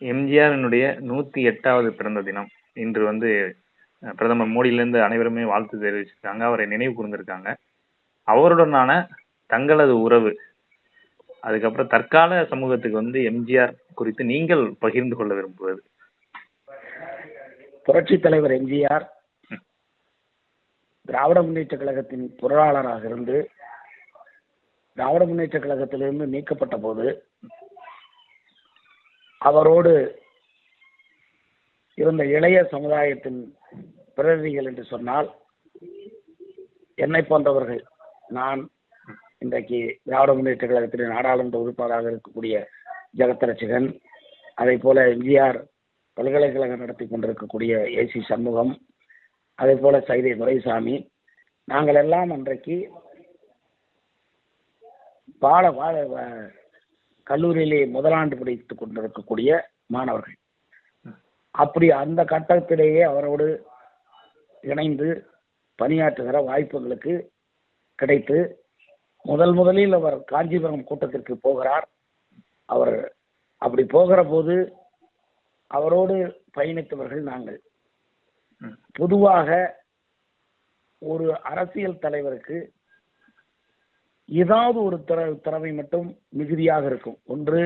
எம்ஜிஆரினுடைய நூத்தி எட்டாவது பிறந்த தினம். இன்று வந்து பிரதமர் மோடியிலிருந்து அனைவருமே வாழ்த்து தெரிவிச்சிருக்காங்க. அவரை நினைவு கூர்ந்திருக்காங்க. அவருடனான தங்களது உறவு அதுக்கப்புறம் தற்கால சமூகத்துக்கு வந்து எம்ஜிஆர் குறித்து நீங்கள் பகிர்ந்து கொள்ள விரும்புவது? புரட்சி தலைவர் எம்ஜிஆர் திராவிட முன்னேற்ற கழகத்தின் பொருளாளராக இருந்து திராவிட முன்னேற்ற கழகத்திலிருந்து நீக்கப்பட்ட போது அவரோடு இருந்த இளைய சமுதாயத்தின் பிரதிநிதிகள் என்று சொன்னால் என்னை போன்றவர்கள். நான் இன்றைக்கு திராவிட முன்னேற்ற கழகத்தின் நாடாளுமன்ற உறுப்பினராக இருக்கக்கூடிய ஜெகத்ரட்சகன் அதே போல எம்ஜிஆர் பல்கலைக்கழகம் நடத்தி கொண்டிருக்கக்கூடிய ஏசி சண்முகம் அதே போல சைதை துரைசாமி. நாங்கள் எல்லாம் அன்றைக்கு பாட பாட கல்லூரியிலே முதலாண்டு படித்துக் கொண்டிருக்கக்கூடிய மாணவர்கள். அப்படி அந்த கட்டத்திலேயே அவரோடு இணைந்து பணியாற்றுகிற வாய்ப்புகளுக்கு கிடைத்து முதல் முதலில் அவர் காஞ்சிபுரம் கூட்டத்திற்கு போகிறார். அவர் அப்படி போகிற போது அவரோடு பயணித்தவர்கள் நாங்கள். பொதுவாக ஒரு அரசியல் தலைவருக்கு ஏதாவது ஒரு திற திறமை மட்டும் மிகுதியாக இருக்கும். ஒன்று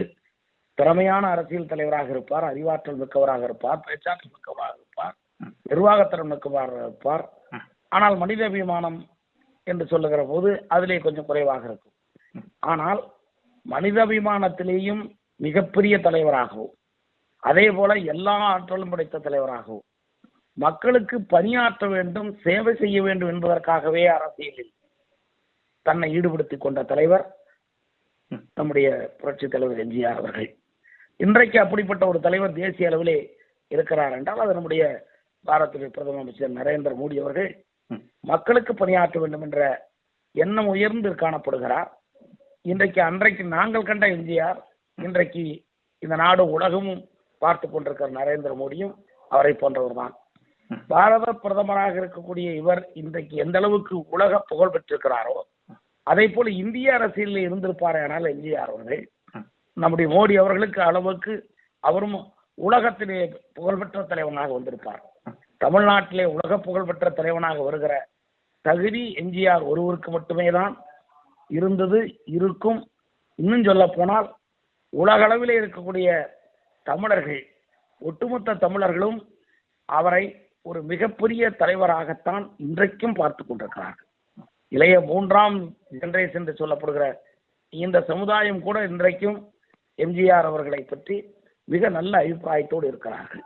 திறமையான அரசியல் தலைவராக இருப்பார் அறிவாற்றல் மிக்கவராக இருப்பார் பேச்சாற்றல் மிக்கவராக இருப்பார் நிர்வாகத்திறன் மிக்கவராக இருப்பார். ஆனால் ஆனால் மனிதாபிமானம் என்று சொல்லுகிற போது அதிலே கொஞ்சம் குறைவாக இருக்கும். ஆனால் மனிதாபிமானத்திலேயும் மிகப்பெரிய தலைவராகவும் அதே போல எல்லா ஆற்றலும் படைத்த தலைவராகவும் மக்களுக்கு பணியாற்ற வேண்டும் சேவை செய்ய வேண்டும் என்பதற்காகவே அரசியலில் தன்னை ஈடுபடுத்திக் கொண்ட தலைவர். நம்முடைய புரட்சி தலைவர் எம்ஜிஆர் அவர்கள் இன்றைக்கு அப்படிப்பட்ட ஒரு தலைவர் தேசிய அளவிலே இருக்கிறார் என்றால் அது நம்முடைய பாரத பிரதம அமைச்சர் நரேந்திர மோடி அவர்கள். மக்களுக்கு பணியாற்ற வேண்டும் என்ற எண்ணம் உயர்ந்து காணப்படுகிறார் இன்றைக்கு அன்றைக்கு நாங்கள் கண்ட எம்ஜிஆர் இன்றைக்கு இந்த நாடு உலகமும் பார்த்து கொண்டிருக்கிற நரேந்திர மோடியும் அவரை போன்றவர் தான். பாரத பிரதமராக இருக்கக்கூடிய இவர் இன்றைக்கு எந்த அளவுக்கு உலக புகழ் பெற்றிருக்கிறாரோ அதே போல இந்திய அரசியலில் இருந்திருப்பார் ஆனால் எம்ஜிஆர் அவர்கள். நம்முடைய மோடி அவர்களுக்கு அளவுக்கு அவரும் உலகத்திலே புகழ்பெற்ற தலைவனாக வந்திருப்பார். தமிழ்நாட்டிலே உலக புகழ்பெற்ற தலைவனாக வருகிற தகுதி எம்ஜிஆர் ஒருவருக்கு மட்டுமே தான் இருந்தது இருக்கும். இன்னும் சொல்ல போனால் உலகளவிலே இருக்கக்கூடிய தமிழர்கள் ஒட்டுமொத்த தமிழர்களும் அவரை ஒரு மிகப்பெரிய தலைவராகத்தான் இன்றைக்கும் பார்த்து கொண்டிருக்கிறார்கள். இளைய மூன்றாம் ஜெனரேஷன் என்று சொல்லப்படுகிற இந்த சமுதாயம் கூட இன்றைக்கும் எம்ஜிஆர் அவர்களை பற்றி மிக நல்ல அபிப்பிராயத்தோடு இருக்கிறார்கள்.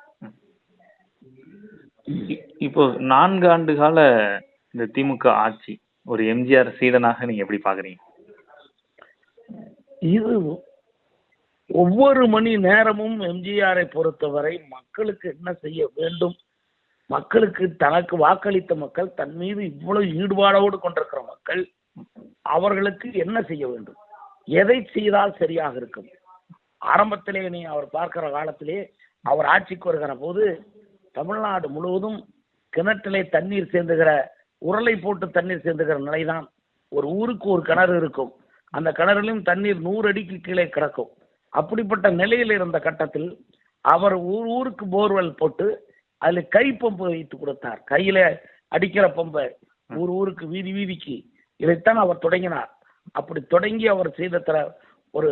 இப்போ நான்கு ஆண்டு கால இந்த திமுக ஆட்சி ஒரு எம்ஜிஆர் சீடனாக நீங்க எப்படி பாக்குறீங்க இது ஒவ்வொரு மணி நேரமும் எம்ஜிஆரை பொறுத்தவரை மக்களுக்கு என்ன செய்ய வேண்டும் மக்களுக்கு தனக்கு வாக்களித்த மக்கள் தன் மீது இவ்வளவு ஈடுபாடோடு கொண்டிருக்கிற மக்கள் அவர்களுக்கு என்ன செய்ய வேண்டும்? எதை செய்தால் சரியாக இருக்கும்? ஆரம்பத்திலே நீ அவர் பார்க்கிற காலத்திலே அவர் ஆட்சிக்கு வருகிற போது தமிழ்நாடு முழுவதும் கிணற்றிலே தண்ணீர் சேர்ந்துகிற உரலை போட்டு தண்ணீர் சேர்ந்துகிற நிலைதான். ஒரு ஊருக்கு ஒரு கிணறு இருக்கும். அந்த கிணறிலும் தண்ணீர் நூறு அடிக்கு கீழே கிடக்கும். அப்படிப்பட்ட நிலையில் இருந்த கட்டத்தில் அவர் ஊர் ஊருக்கு போர்வெல் போட்டு அதில் கை பம்பு வைத்து கொடுத்தார். கையில அடிக்கிற பம்பை ஊர் ஊருக்கு வீதி வீதிக்கு. இதைத்தான் அவர் தொடங்கினார். அப்படி தொடங்கி அவர் செய்த தர ஒரு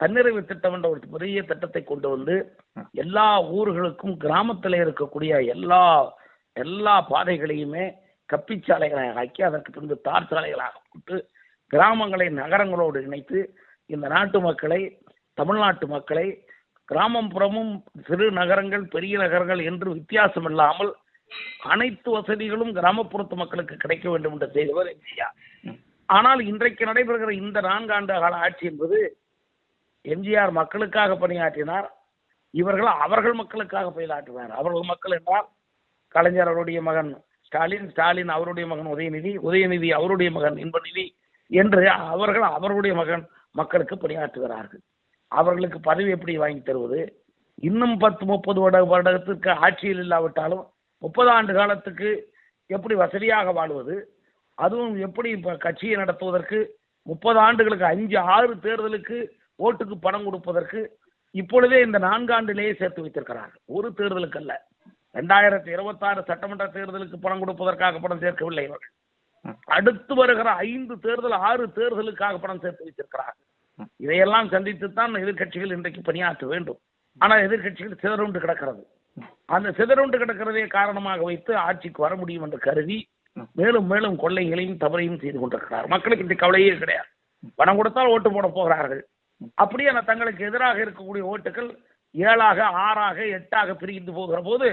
தன்னிறைவு திட்டம் என்ற ஒரு பெரிய திட்டத்தை கொண்டு வந்து எல்லா ஊர்களுக்கும் கிராமத்தில் இருக்கக்கூடிய எல்லா எல்லா பாதைகளையுமே கப்பிச்சாலைகளாக ஆக்கி அதற்கு பின்பு தார் சாலைகளாக போட்டு கிராமங்களை நகரங்களோடு இணைத்து இந்த நாட்டு மக்களை தமிழ்நாட்டு மக்களை கிராமம் புறமும் சிறு நகரங்கள் பெரிய நகரங்கள் என்று வித்தியாசம் இல்லாமல் அனைத்து வசதிகளும் கிராமப்புறத்து மக்களுக்கு கிடைக்க வேண்டும் என்று செய்தவர் எம்ஜிஆர். ஆனால் இன்றைக்கு நடைபெறுகிற இந்த நான்காண்டு கால ஆட்சி என்பது எம்ஜிஆர் மக்களுக்காக பணியாற்றினார். இவர்கள் அவர்கள் மக்களுக்காக பணியாற்றினார். அவர்கள் மக்கள் என்றால் கலைஞர் அவருடைய மகன் ஸ்டாலின் ஸ்டாலின் அவருடைய மகன் உதயநிதி உதயநிதி அவருடைய மகன் இன்பநிதி என்று அவர்கள் அவருடைய மகன் மக்களுக்கு பணியாற்றுகிறார்கள். அவர்களுக்கு பதவி எப்படி வாங்கி தருவது? இன்னும் பத்து முப்பது வருட வருடத்திற்கு ஆட்சியில் இல்லாவிட்டாலும் முப்பது ஆண்டு காலத்துக்கு எப்படி வசதியாக வாழ்வது? அதுவும் எப்படி இப்ப கட்சியை நடத்துவதற்கு? முப்பது ஆண்டுகளுக்கு அஞ்சு ஆறு தேர்தலுக்கு ஓட்டுக்கு பணம் கொடுப்பதற்கு இப்பொழுதே இந்த நான்காண்டிலேயே சேர்த்து வைத்திருக்கிறார்கள். ஒரு தேர்தலுக்கு அல்ல ரெண்டாயிரத்தி இருபத்தாறு சட்டமன்ற தேர்தலுக்கு பணம் கொடுப்பதற்காக பணம் சேர்க்கவில்லை இவர்கள். அடுத்து வருகிற ஐந்து தேர்தல் ஆறு தேர்தலுக்காக பணம் சேர்த்து வைத்திருக்கிறார்கள். இதையெல்லாம் சந்தித்துத்தான் எதிர்க்கட்சிகள் இன்றைக்கு பணியாற்ற வேண்டும். ஆனால் எதிர்கட்சிகள் சிதறுண்டு கிடக்கிறது. அந்த சிதறுண்டு கிடக்கிறதே காரணமாக வைத்து ஆட்சிக்கு வர முடியும் என்று கருதி மேலும் மேலும் கொள்ளைகளையும் தவறையும் செய்து கொண்டிருக்கிறார். மக்களுக்கு இந்த கவலையே கிடையாது. பணம் கொடுத்தால் ஓட்டு போட போகிறார்கள். அப்படியே அந்த தங்களுக்கு எதிராக இருக்கக்கூடிய ஓட்டுகள் ஏழாக ஆறாக எட்டாக பிரிந்து போகிற போது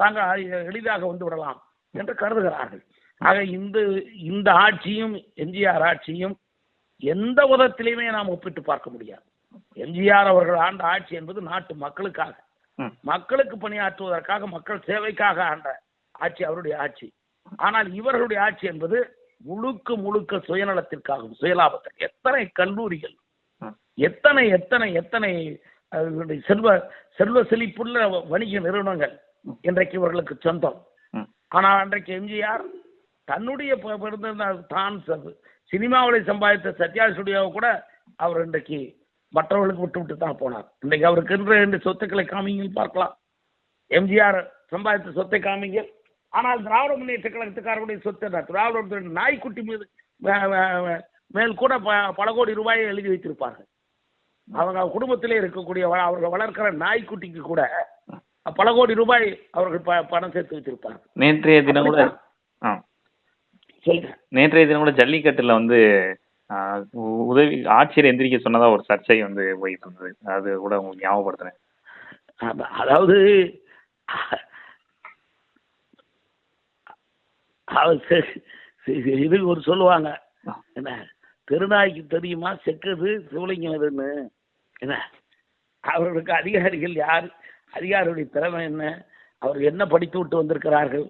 தாங்கள் எளிதாக வந்து விடலாம் என்று கருதுகிறார்கள். ஆக இந்த இந்த ஆட்சியும் எம்ஜிஆர் ஆட்சியும் எந்த விதத்திலையுமே நாம் ஒப்பிட்டு பார்க்க முடியாது. எம்ஜிஆர் அவர்கள் ஆண்ட ஆட்சி என்பது நாட்டு மக்களுக்காக. மக்களுக்கு பணியாற்றுவதற்காக மக்கள் சேவைக்காக ஆண்ட ஆட்சி அவருடைய ஆட்சி. ஆனால் இவர்களுடைய ஆட்சி என்பது முழுக்க முழுக்க சுயநலத்திற்காகவும் சுயலாபத்திற்கு எத்தனை கல்லூரிகள். எத்தனை எத்தனை எத்தனை செல்வ செல்வ செழிப்புள்ள வணிக நிறுவனங்கள் இன்றைக்கு இவர்களுக்கு சொந்தம். ஆனால் அன்றைக்கு எம்ஜிஆர் தன்னுடைய தான் சினிமாவில் சம்பாதித்த சத்யா ஸ்டுடியோவை கூட அவர் இன்றைக்கு மற்றவர்களுக்கு விட்டு விட்டு தான் போனார். இன்றைக்கு அவருக்கு இருந்த ரெண்டு சொத்துக்களை காமிங்க பார்க்கலாம். எம்ஜிஆர் சம்பாதித்த சொத்தை காமிங்க ஆனால் திராவிட முன்னேற்ற கழகத்துக்காரருடைய சொத்து என்ன? திராவிட நாய்க்குட்டி மீது மேல் கூட பல கோடி ரூபாயை எழுதி வைத்திருப்பார்கள். அவங்க குடும்பத்திலே இருக்கக்கூடிய அவர்கள் வளர்க்கிற நாய்க்குட்டிக்கு கூட பல கோடி ரூபாய் அவர்கள் பணம் சேர்த்து வைத்திருப்பார்கள். நேற்றைய தினம் கூட சொல்லுங்க நேற்றைய தினம் கூட ஜல்லிக்கட்டுல வந்து உதவி ஆட்சியர் எந்திரிக்க சொன்னதா ஒரு சர்ச்சை வந்து போயிட்டு இருந்தது அது கூட உங்களுக்கு ஞாபகப்படுத்துறேன். அதாவது இது ஒரு சொல்லுவாங்க. என்ன திருநாய்க்கு தெரியுமா? செக்குது சிவலிங்கம் எதுன்னு என்ன அவர்களுக்கு அதிகாரிகள் யார் அதிகாரிகளுடைய திறமை என்ன? அவர் என்ன படித்து விட்டு வந்திருக்கிறார்கள்?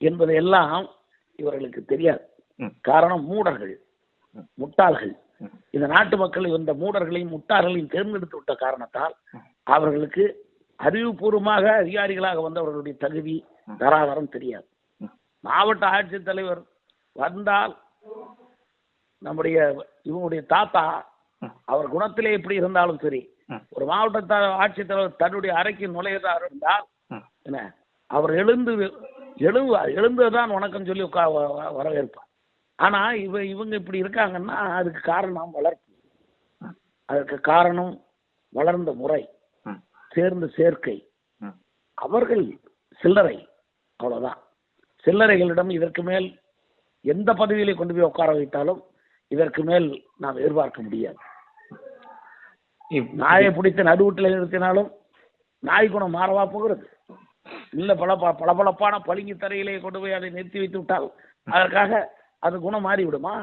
என்பதையெல்லாம் இவர்களுக்கு தெரியாது. காரணம் மூடர்கள் முட்டாள்கள். இந்த நாட்டு மக்கள் இந்த மூடர்களையும் முட்டாள்களையும் தேர்ந்தெடுத்து விட்ட காரணத்தால் அவர்களுக்கு அறிவுபூர்வமாக அதிகாரிகளாக வந்தவர்களுடைய தகுதி தராதரம் தெரியாது. மாவட்ட ஆட்சித்தலைவர் வந்தால் நம்முடைய இவங்களுடைய தாத்தா. அவர் குணத்திலே எப்படி இருந்தாலும் சரி. ஒரு மாவட்ட ஆட்சித்தலைவர் தன்னுடைய அறைக்கு நுழையதாக இருந்தால். என்ன அவர் எழுந்து எழுந்து எழுந்துதான் வணக்கம் சொல்லி உட்கா வ- வ- வரவேற்பார் ஆனா இவ இவங்க இப்படி இருக்காங்கன்னா அதுக்கு காரணம் வளர்ப்பு. அதற்கு காரணம் வளர்ந்த முறை. சேர்ந்த சேர்க்கை. அவர்கள் சில்லறை. அவ்வளவுதான். சில்லறைகளிடம் இதற்கு மேல் எந்த பதவியிலே கொண்டு போய் உட்கார வைத்தாலும் இதற்கு மேல் நாம் எதிர்பார்க்க முடியாது. நாயை பிடித்து நடுவுட்டில் நிறுத்தினாலும் நாய் குணம் மாறவா போகிறது? இல்ல பல ப- பளபளப்பான பளிங்கு தரையிலே கொண்டு போய் அதை நிறுத்தி வைத்து விட்டால் அதற்காக அது குணம் மாறி விடுமா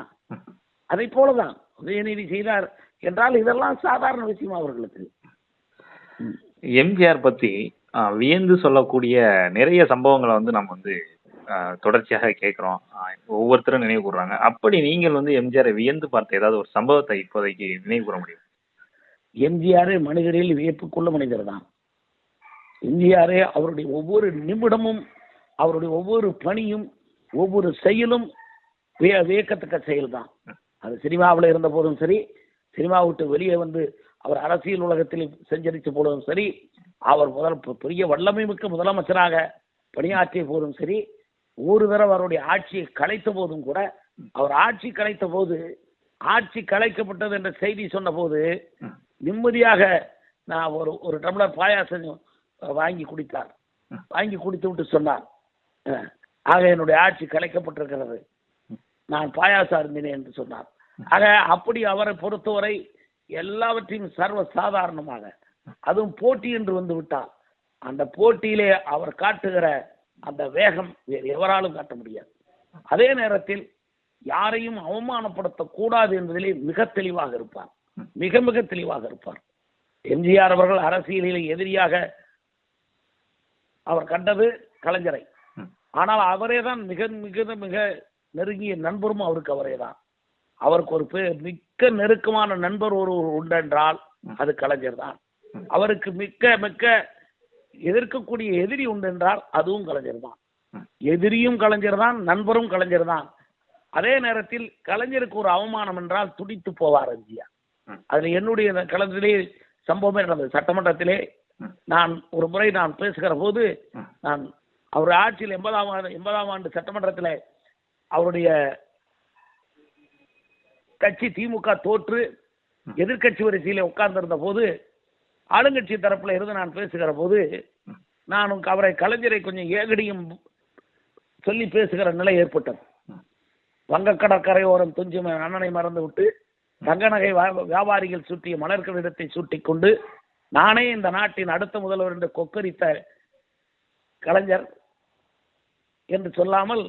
அதை போலதான் உதயநிதி செய்தார் என்றால் இதெல்லாம் சாதாரண விஷயம் அவர்களுக்கு. எம்ஜிஆர் பத்தி வியந்து சொல்லக்கூடிய நிறைய சம்பவங்களை வந்து நம்ம வந்து தொடர்ச்சியாக கேட்குறோம். ஒவ்வொருத்தரும் நினைவு கூறுறாங்க அப்படி நீங்கள் வந்து எம்ஜிஆரை வியந்து பார்த்த ஏதாவது ஒரு சம்பவத்தை இப்போதைக்கு நினைவு கூற முடியும்? எம்ஜிஆரே மனிதரில் வியப்புக்குள்ள மனிதர் தான் எம்ஜிஆரே அவருடைய ஒவ்வொரு நிமிடமும் அவருடைய ஒவ்வொரு பணியும் ஒவ்வொரு செயலும் விய வியக்கத்தக்க செயல் தான் அது சினிமாவில் இருந்த போதும் சரி சினிமா விட்டு வெளியே வந்து அவர் அரசியல் உலகத்தில் செஞ்சரித்த போதும் சரி அவர் முதல் பெரிய வல்லமை மிக்க முதலமைச்சராக பணியாற்றிய போதும் சரி ஒரு தடவை அவருடைய ஆட்சியை கலைத்த போதும் கூட அவர் ஆட்சி கலைத்த போது ஆட்சி கலைக்கப்பட்டது என்ற செய்தி சொன்ன போது. நிம்மதியாக நான் ஒரு ஒரு டம்ளர் பாயாசம் வாங்கி குடித்தார். வாங்கி குடித்து விட்டு சொன்னார். ஆக என்னுடைய ஆட்சி கலைக்கப்பட்டிருக்கிறது. நான் பாயாசா அருந்தினேன் என்று சொன்னார். ஆக அப்படி அவரை பொறுத்தவரை எல்லாவற்றையும் சர்வ சாதாரணமாக அதுவும் போட்டி என்று வந்து விட்டால் அந்த போட்டியிலே அவர் காட்டுகிற அந்த வேகம் வேறு எவராலும் காட்ட முடியாது. அதே நேரத்தில் யாரையும் அவமானப்படுத்தக்கூடாது என்பதிலே மிக தெளிவாக இருப்பார். மிக மிக தெளிவாக இருப்பார். எம்ஜிஆர் அவர்கள் அரசியலில் எதிரியாக அவர் கண்டது கலைஞரை. ஆனால் அவரே தான் மிக மிக மிக நெருங்கிய நண்பரும் அவருக்கு அவரே தான் அவருக்கு ஒரு மிக்க நெருக்கமான நண்பர் ஒரு உண்டென்றால் அது கலைஞர் தான். அவருக்கு மிக்க மிக்க எதிர்க்கக்கூடிய எதிரி உண்டென்றால் அதுவும் கலைஞர் தான். எதிரியும் கலைஞர் தான் நண்பரும் கலைஞர் தான் அதே நேரத்தில் கலைஞருக்கு ஒரு அவமானம் என்றால் துடித்து போவார் எம்ஜிஆர். அதுல என்னுடைய களத்திலே சம்பவமே நடந்தது சட்டமன்றத்திலே. நான் ஒரு முறை நான் பேசுகிற போது. நான் அவர் ஆட்சியில் எண்பதாம் ஆண்டு எண்பதாம் ஆண்டு சட்டமன்றத்தில் அவருடைய கட்சி திமுக தோற்று ம். எதிர்க்கட்சி வரிசையில் உட்கார்ந்திருந்த போது ஆளுங்கட்சி தரப்புல இருந்து நான் பேசுகிற போது. நான் அவரை கலைஞரை கொஞ்சம் ஏகடியும் சொல்லி பேசுகிற நிலை ஏற்பட்டது ம். வங்க கடற்கரையோரம் துஞ்சும் அண்ணனை மறந்து விட்டு தங்க நகை வியாபாரிகள் சுட்டிய மலர்களிடத்தை சூட்டிக் கொண்டு நானே இந்த நாட்டின் அடுத்த முதல்வர் என்று கொக்கரித்த கலைஞர் என்று சொல்லாமல்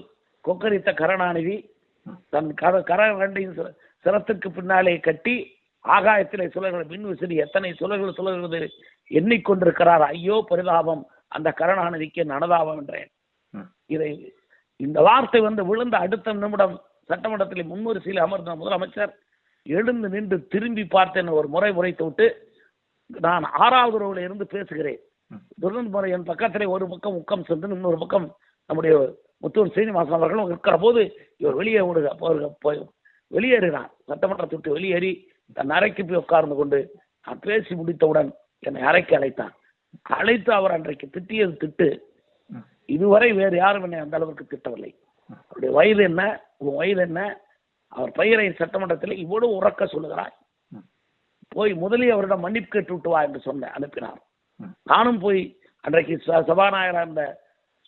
கொக்கரித்த கருணாநிதி தன் கர கர ரெண்டையும் சிர- சிரத்துக்கு பின்னாலே கட்டி ஆகாயத்திலே சுழல்கிற மின் விசிறி எத்தனை சுழல்கள் சுழல்கிறது எண்ணிக்கொண்டிருக்கிறார். ஐயோ பரிதாபம். அந்த கருணாநிதிக்கு நனதாபம் என்றேன். இதை இந்த வார்த்தை வந்து விழுந்த அடுத்த நிமிடம் சட்டமன்றத்தில் முன்வரிசையில் அமர்ந்த முதலமைச்சர் எழுந்து நின்று திரும்பி பார்த்து என்னை ஒரு முறை உரைத்து விட்டு நான் ஆறாவது ரோவில் இருந்து பேசுகிறேன். ம். துரந்த முறை என் பக்கத்திலே ஒரு பக்கம் உக்கம் சென்று இன்னொரு பக்கம் நம்முடைய முத்தூர் சீனிவாசன் அவர்களும் இருக்கிற போது இவர் வெளியே விடுக போய் வெளியேறினார். சட்டமன்றத்தை விட்டு வெளியேறி தன் அறைக்கு போய் உட்கார்ந்து கொண்டு நான் பேசி முடித்தவுடன் என்னை அறைக்கு அழைத்தார். அழைத்து அவர் அன்றைக்கு திட்டியது திட்டு. இதுவரை வேறு யாரும் என்னை அந்த அளவுக்கு திட்டவில்லை. அவருடைய வயது என்ன? உன் வயது என்ன? அவர் பெயரை சட்டமன்றத்தில் இவ்வளவு உறக்க சொல்லுகிறாய் ம். போய் முதலில் அவரிடம் மன்னிப்பு கேட்டு விட்டு வா என்று சொன்ன அனுப்பினார். நானும் போய் அன்றைக்கு ச- சபாநாயகராக இருந்த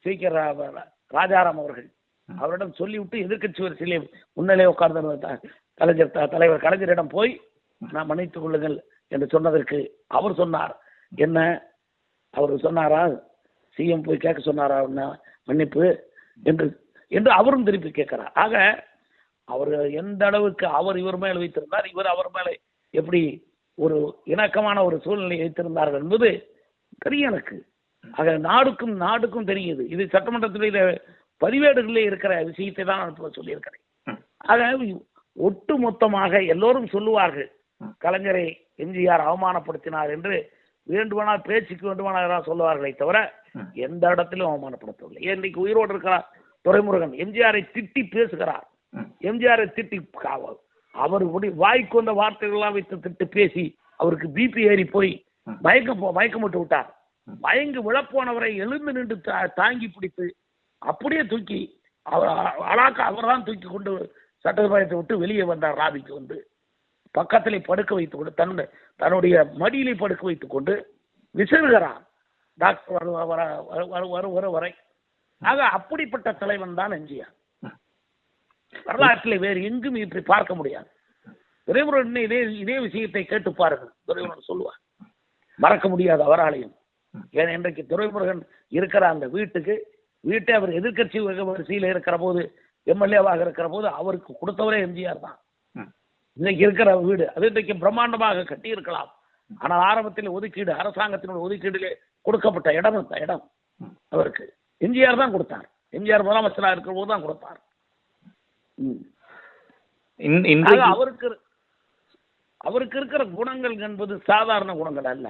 ஸ்பீக்கர் ராஜாராம் அவர்கள். அவரிடம் சொல்லிவிட்டு எதிர்க்கட்சி வரிசையிலே முன்னிலே உட்கார்ந்து கலைஞர் தலைவர் கலைஞரிடம் போய் நான் மன்னித்துக் கொள்ளுங்கள் என்று சொன்னதற்கு அவர் சொன்னார். என்ன? அவர் சொன்னாரா? சிஎம் போய் கேட்க சொன்னாரா மன்னிப்பு? என்று என்று அவரும் திருப்பி கேட்கிறார். ஆக அவர் எந்த அளவுக்கு அவர் இவர் மேல் வைத்திருந்தார் இவர் அவர் மேலே எப்படி ஒரு இணக்கமான ஒரு சூழ்நிலை வைத்திருந்தார்கள் என்பது தெரியும் எனக்கு ஆக நாடுக்கும் நாடுக்கும் தெரியுது இது சட்டமன்றத்தில் பதிவேடுகளிலே இருக்கிற விஷயத்தை தான் நான் சொல்லியிருக்கிறேன். ஆக ஒட்டு மொத்தமாக எல்லோரும் சொல்லுவார்கள். கலைஞரை எம்ஜிஆர் அவமானப்படுத்தினார் என்று வேண்டுமானால் பேச்சுக்கு வேண்டுமானால் சொல்லுவார்களே தவிர. எந்த இடத்திலும் அவமானப்படுத்தவில்லை இன்னைக்கு உயிரோடு இருக்கிறார் துரைமுருகன் எம்ஜிஆரை திட்டி பேசுகிறார். எம்ஜிஆரை திட்டி காவல் அவர் வாய்க்கு வந்த வார்த்தைகள்லாம் வைத்து திட்டு பேசி அவருக்கு பிபி ஏறி போய் ம். மயக்கம் மயக்கமிட்டு விட்டார். மயங்கி விழப்போனவரை எழுந்து நின்று தாங்கி பிடித்து அப்படியே தூக்கி அவர் அழாக்க அவர் தான் தூக்கி கொண்டு சட்டசபையத்தை விட்டு வெளியே வந்தார் ராபிக்கு வந்து. பக்கத்திலே படுக்க வைத்துக் கொண்டு தன் தன்னுடைய மடியிலே படுக்க வைத்துக் கொண்டு விசிறுகிறார். டாக்டர் வரு வர வரு- வரு வரு வர வரை ஆக அப்படிப்பட்ட தலைவன் தான் எம்ஜிஆர். வரலாற்றில் வேறு எங்கும் இப்படி பார்க்க முடியாது. துரைமுருகன் இதே இதே விஷயத்தை கேட்டு பாருங்கள். துரைமுருகன் சொல்லுவார் மறக்க முடியாது அவராலையும். ஏன் இன்றைக்கு துரைமுருகன் இருக்கிற அந்த வீட்டுக்கு வீட்டை அவர் எதிர்க்கட்சி வரிசையில் இருக்கிற போது எம்எல்ஏவாக இருக்கிற போது அவருக்கு கொடுத்தவரே எம்ஜிஆர் தான். இன்னைக்கு இருக்கிற வீடு அது இன்றைக்கு பிரம்மாண்டமாக கட்டி இருக்கலாம் ஆனால் ஆரம்பத்தில் ஒதுக்கீடு அரசாங்கத்தினுடைய ஒதுக்கீடிலே கொடுக்கப்பட்ட இடம் அந்த இடம். அவருக்கு. எம்ஜிஆர் தான் கொடுத்தார். எம்ஜிஆர் முதலமைச்சராக இருக்கிற போது தான் கொடுத்தார் ம். இன்- ஆக இன்றைக்கு அவருக்கு அவருக்கு இருக்கிற குணங்கள் என்பது சாதாரண குணங்கள் அல்ல.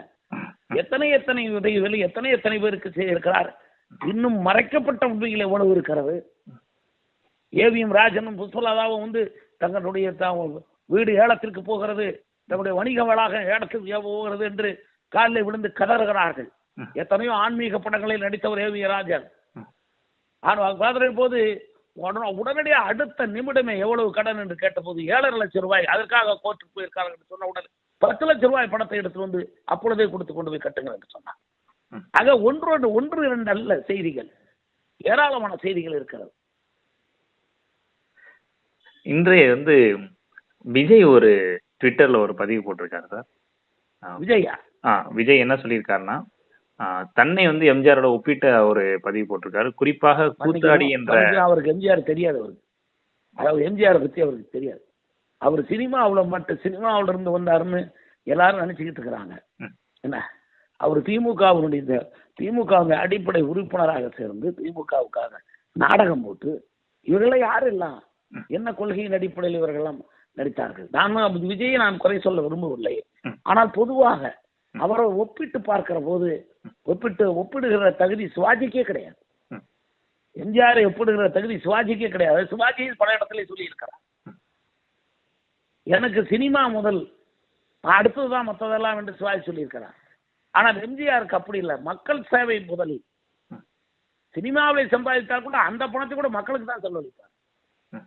எத்தனை எத்தனை உதவிகள் எத்தனை எத்தனை பேருக்கு செய்திருக்கிறார்? இன்னும் மறைக்கப்பட்ட உண்மைகள் எவ்வளவு இருக்கிறது? ஏவிஎம் ராஜனும் புஷ்பலதாவும் வந்து தங்களுடைய வீடு ஏலத்திற்கு போகிறது தங்களுடைய வணிக வளாக ஏலத்திற்கு போகிறது என்று காலில் விழுந்து கதறுகிறார்கள். எத்தனையோ ஆன்மீக படங்களில் நடித்தவர் ஏவிஎ ராஜன். ஆனால் போது உடனே- உடனடியாக அடுத்த நிமிடமே எவ்வளவு கடன் என்று கேட்டபோது ஏழரை லட்சம் ரூபாய். அதற்காக கோர்ட்டுக்கு போயிருக்காங்க என்று சொன்ன உடனே பத்து லட்சம் ரூபாய் பணத்தை எடுத்து வந்து அப்பொழுதே கொடுத்து கொண்டு போய் கட்டுங்க என்று சொன்னார். ஆக ஒன்று ஒன்று இரண்டு அல்ல செய்திகள். ஏராளமான செய்திகள் இருக்கிறது. இன்றைய வந்து விஜய் ஒரு ட்விட்டர்ல ஒரு பதிவு போட்டிருக்காரு சார். விஜயா ஆ விஜய் என்ன சொல்லியிருக்காருன்னா ஆ, தன்னை வந்து எம்ஜிஆரோட ஒப்பிட்ட ஒரு பதிவு போட்டிருக்காரு. குறிப்பாக கூத்தாடி என்ற மன்னிக்கணும், அவருக்கு எம்ஜிஆர் தெரியாது அவருக்கு. அதாவது எம்ஜிஆர் பத்தி அவருக்கு தெரியாது. அவர் சினிமாவுல மட்டும் சினிமாவுல இருந்து வந்தாருன்னு எல்லாரும் நினைச்சுக்கிட்டு இருக்கிறாங்க. ம். என்ன? அவர் திமுகவினுடைய இந்த திமுகவின் அடிப்படை உறுப்பினராக சேர்ந்து திமுகவுக்காக நாடகம் போட்டு இவர்களை யாரெல்லாம். என்ன கொள்கையின் அடிப்படையில் இவர்களெல்லாம் நடித்தார்கள்? நான் விஜயை நான் குறை சொல்ல விரும்பவில்லை. ம். ஆனால் பொதுவாக அவரை ஒப்பிட்டு பார்க்கிற போது ஒப்பிட்டு ஒப்பிடுகிற தகுதி சிவாஜிக்கே கிடையாது. எம்ஜிஆரை ஒப்பிடுகிற தகுதி சிவாஜிக்கே கிடையாது. சிவாஜி பல இடத்துல சொல்லியிருக்கிறார். எனக்கு சினிமா முதல் அடுத்தது தான் மற்றதெல்லாம் என்று சிவாஜி சொல்லியிருக்கிறார். ஆனால் எம்ஜிஆருக்கு அப்படி இல்லை. மக்கள் சேவை முதலில் ம். சினிமாவில் சம்பாதித்தால் கூட அந்த பணத்தை கூட மக்களுக்கு தான் செலவழிப்பார். ம்.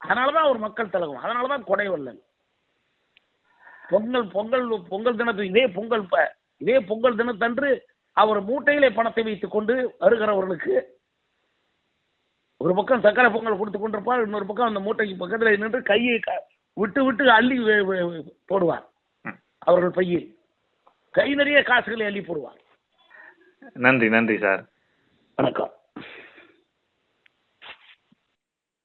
அதனால தான் அவர் மக்கள் தலகம். அதனால தான் கொடைவல்லல் பொங்கல் பொங்கல் பொங்கல் தினத்து இதே பொங்கல் இதே பொங்கல் தினத்தன்று அவர் மூட்டையிலே பணத்தை வைத்துக் கொண்டு வருகிறவர்களுக்கு ஒரு பக்கம் சக்கரை பொங்கல் கொடுத்து கொண்டிருப்பார் இன்னொரு பக்கம் அந்த மூட்டைக்கு பக்கத்தில் நின்று கையை விட்டு விட்டு அள்ளி போடுவார். அவர்கள் பையில் கை நிறைய காசுகளை அள்ளி போடுவார். நன்றி நன்றி சார். வணக்கம்.